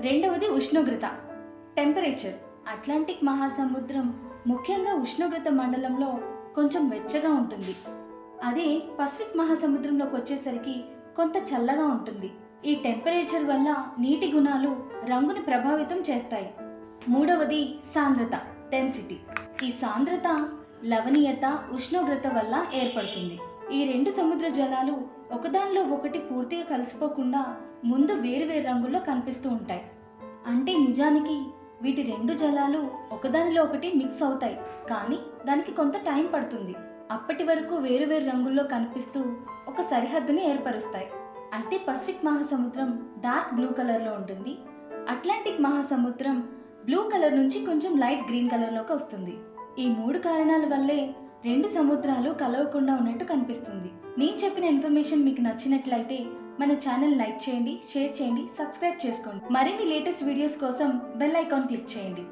రెండవది ఉష్ణోగ్రత temperature. Atlantic మహాసముద్రం ముఖ్యంగా ఉష్ణోగ్రత మండలంలో కొంచెం వెచ్చగా ఉంటుంది. అదే పసిఫిక్ మహాసముద్రంలోకి వచ్చేసరికి కొంత చల్లగా ఉంటుంది. ఈ టెంపరేచర్ వల్ల నీటి గుణాలు రంగుని ప్రభావితం చేస్తాయి. మూడవది సాంద్రత డెన్సిటీ. ఈ సాంద్రత లవణీయత ఉష్ణోగ్రత వల్ల ఏర్పడుతుంది. ఈ రెండు సముద్ర జలాలు ఒకదానిలో ఒకటి పూర్తిగా కలిసిపోకుండా ముందు వేరువేరు రంగుల్లో కనిపిస్తూ ఉంటాయి. అంటే నిజానికి వీటి రెండు జలాలు ఒకదానిలో ఒకటి మిక్స్ అవుతాయి. కానీ దానికి కొంత టైం పడుతుంది. అప్పటి వరకు వేరువేరు రంగుల్లో కనిపిస్తూ ఒక సరిహద్దుని ఏర్పరుస్తాయి. అయితే పసిఫిక్ మహాసముద్రం డార్క్ బ్లూ కలర్లో ఉంటుంది. అట్లాంటిక్ మహాసముద్రం బ్లూ కలర్ నుంచి కొంచెం లైట్ గ్రీన్ కలర్లోకి వస్తుంది. ఈ మూడు కారణాల వల్లే రెండు సముద్రాలు కలవకుండా ఉన్నట్టు కనిపిస్తుంది. నేను చెప్పిన ఇన్ఫర్మేషన్ మీకు నచ్చినట్లయితే మన ఛానల్ లైక్ చేయండి షేర్ చేయండి సబ్స్క్రైబ్ చేసుకోండి. మరిన్ని లేటెస్ట్ వీడియోస్ కోసం బెల్ ఐకాన్ క్లిక్ చేయండి.